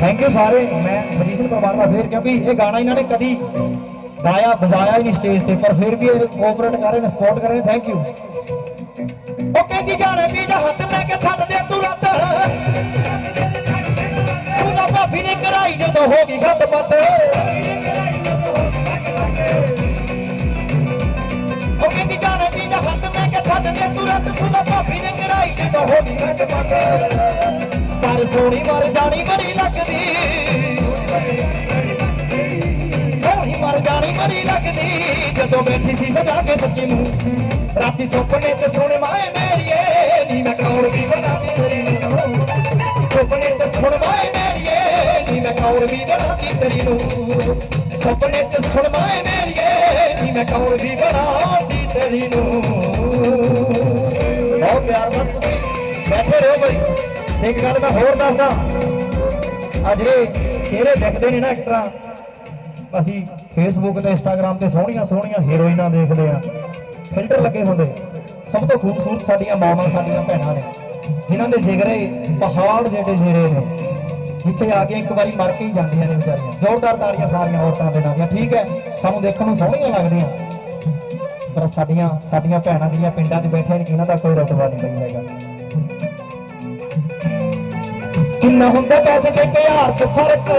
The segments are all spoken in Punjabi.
ਥੈਂਕ ਯੂ ਸਾਰੇ। ਮੈਂ ਮਜੀਸ਼ਨ ਪਰਿਵਾਰ ਦਾ ਫੇਰ ਕਿਉਂਕਿ ਇਹ ਗਾਣਾ ਇਹਨਾਂ ਨੇ ਕਦੀ ਗਾਇਆ, ਵਜਾਇਆ ਹੀ ਨਹੀਂ ਸਟੇਜ ਤੇ, ਪਰ ਫਿਰ ਵੀ ਇਹ ਕੋਆਪਰੇਟ ਕਰ ਰਹੇ ਨੇ ਸਪੋਰਟ ਕਰ ਰਹੇ ਨੇ। ਥੈਂਕ ਯੂ ਉਹ ਕਹਿੰਦੀ ਜਾਣੇ ਵੀ ਜਾ ਹੱਥ ਮੈਂ ਕਿ ਛੱਡ ਦੇ, ਤੂੰ ਰੱਤ। ਤੂੰ ਤਾਂ ਭਾਬੀ ਨੇ ਕਰਾਈ ਜਦੋਂ ਹੋ ਗਈ ਘੱਟ ਪੱਤ। ਉਹ ਕਹਿੰਦੀ ਜਾਣੇ ਵੀ ਜਾ ਹੱਥ ਮੈਂ ਕਿ ਛੱਡ ਦੇ, ਤੂੰ ਰੱਤ। ਤੂੰ ਤਾਂ ਭਾਬੀ ਨੇ ਕਰਾਈ ਜਦੋਂ ਹੋ ਗਈ ਘੱਟ ਪੱਤ। ਸੋਹਣੀ ਮਰ ਜਾਣੀ ਬੜੀ ਲੱਗਦੀ। ਸੋਹਣੀ ਮਰ ਜਾਣੀ ਬੜੀ ਲੱਗਦੀ। ਜਦੋਂ ਬੈਠੀ ਸੀ ਸਜਾ ਕੇ ਸੱਚੀ ਮੂੰਹ ਰਾਤੀ ਸੁਪਨੇ ਤੇ ਸੁਣ ਮਾਏ ਮੇਰੀਏ, ਨੀ ਮੈਂ ਕੌਰ ਵੀ ਬਣਾਤੀ ਤੇਰੀ ਨੂੰ। ਸੁਪਨੇ ਤੇ ਸੁਣ ਮਾਏ ਮੇਰੀਏ, ਨੀ ਮੈਂ ਕੌਰ ਵੀ ਬਣਾਤੀ ਤੇਰੀ ਨੂੰ। ਸੁਪਨੇ ਤੇ ਸੁਣ ਮਾਏ ਮੇਰੀਏ, ਨੀ ਮੈਂ ਕੌਰ ਵੀ ਬਣਾਤੀ ਤੇਰੀ ਨੂੰ। ਬਹੁਤ ਪਿਆਰ ਬਸ ਤੁਸੀਂ ਬੈਠੇ ਰਹੋ ਬਈ। ਇੱਕ ਗੱਲ ਮੈਂ ਹੋਰ ਦੱਸਦਾ। ਆ ਜਿਹੜੇ ਚਿਹਰੇ ਦਿਖਦੇ ਨੇ ਨਾ ਐਕਟਰਾਂ ਅਸੀਂ ਫੇਸਬੁੱਕ ਤੇ ਇੰਸਟਾਗ੍ਰam ਤੇ ਸੋਹਣੀਆਂ ਸੋਹਣੀਆਂ ਹੀਰੋਇਨਾਂ ਦੇਖਦੇ ਆ ਫਿਲਟਰ ਲੱਗੇ ਹੁੰਦੇ। ਸਭ ਤੋਂ ਖੂਬਸੂਰਤ ਸਾਡੀਆਂ ਮਾਵਾਂ, ਸਾਡੀਆਂ ਭੈਣਾਂ ਨੇ। ਜਿਨ੍ਹਾਂ ਦੇ ਜਿਗਰੇ ਪਹਾੜ ਜਿਹੜੇ ਜਿਹੜੇ ਨੇ। ਜਿੱਥੇ ਆ ਕੇ ਇੱਕ ਵਾਰੀ ਮਰ ਕੇ ਹੀ ਜਾਂਦੀਆਂ ਨੇ ਵਿਚਾਰੀਆਂ। ਜ਼ੋਰਦਾਰ ਤਾੜੀਆਂ ਸਾਰੀਆਂ ਔਰਤਾਂ ਦੇ ਨਾਲ ਦੀਆਂ। ਠੀਕ ਹੈ, ਸਾਨੂੰ ਦੇਖਣ ਨੂੰ ਸੋਹਣੀਆਂ ਲੱਗਦੀਆਂ। ਪਰ ਸਾਡੀਆਂ ਸਾਡੀਆਂ ਭੈਣਾਂ ਦੀਆਂ ਪਿੰਡਾਂ 'ਚ ਬੈਠੇ ਨੇ ਇਹਨਾਂ ਦਾ ਕੋਈ ਰਤਬਾ ਨਹੀਂ ਬਈ ਹੈਗਾ। ਕਿੰਨਾ ਹੁੰਦਾ ਪੈਸੇ ਦੇ ਪਿਆਰ 'ਚ ਫ਼ਰਕ।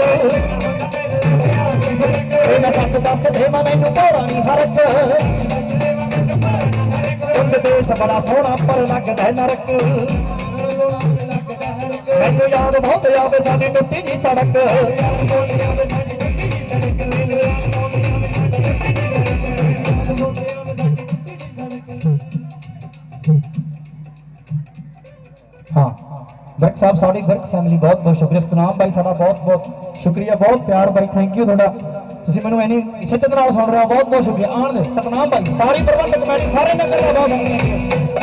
ਇਹ ਮੈਂ ਸੱਚ ਦੱਸ ਦੇਵਾਂ ਮੈਨੂੰ ਭੋਰਾ ਨਹੀਂ ਫ਼ਰਕ ਉੱਤ ਦੇਸ ਬੜਾ ਸੋਹਣਾ ਪਰ ਲੱਗਦਾ ਨਰਕ। ਮੈਨੂੰ ਯਾਦ ਬਹੁਤ ਆਵੇ ਸਾਡੀ ਟੁੱਟੀ ਜੀ ਸੜਕ। ਵਰਕ ਸਾਹਿਬ, ਸਾਡੀ ਵਰਕ ਫੈਮਿਲੀ ਬਹੁਤ ਬਹੁਤ ਸ਼ੁਕਰੀਆ। ਸਤਨਾਮ ਭਾਈ, ਸਾਡਾ ਬਹੁਤ ਬਹੁਤ ਸ਼ੁਕਰੀਆ, ਬਹੁਤ ਪਿਆਰ ਭਾਈ ਥੈਂਕ ਯੂ ਤੁਹਾਡਾ। ਤੁਸੀਂ ਮੈਨੂੰ ਐਨੀ ਇੱਛਤ ਨਾਲ ਸੁਣ ਰਹੇ ਹੋ, ਬਹੁਤ ਬਹੁਤ ਸ਼ੁਕਰੀਆ। ਆਣ ਦੇ, ਸਤਨਾਮ ਭਾਈ, ਸਾਰੀ ਪ੍ਰਬੰਧਕ ਕਮੇਟੀ, ਸਾਰੇ ਨਗਰ ਦਾ ਬਹੁਤ ਸ਼ੁਕਰੀਆ।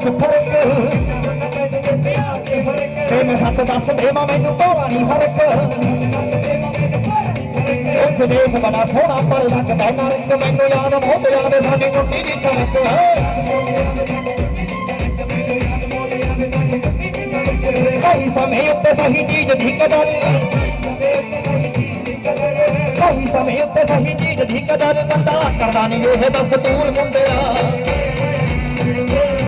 ਚ ਫ਼ਰਕ। ਤੇ ਮੈਂ ਸੱਚ ਦੱਸ ਦੇਵਾਂ, ਮੈਨੂੰ ਭੋਰਾ ਨਹੀਂ ਹਰਕ ਉੱਥੇ ਦੇਸ ਬੜਾ ਸੋਹਣਾ ਪਰ ਲੱਗਦਾ ਨਰਕ ਮੈਨੂੰ ਯਾਦ ਬਹੁਤ ਯਾਦ ਸਾਡੀ ਟੁੱਟੀ ਦੀ ਸੜਕ। ਸਹੀ ਸਮੇਂ ਉੱਤੇ ਸਹੀ ਚੀਜ਼ ਦੀ ਕਦਰ। ਸਹੀ ਸਮੇਂ ਉੱਤੇ ਸਹੀ ਚੀਜ਼ ਦੀ ਕਦਰ, ਬੰਦਾ ਕਰਦਾ ਨਹੀਂ ਇਹ ਦਸਤੂਰ ਮੁੰਡਿਆ।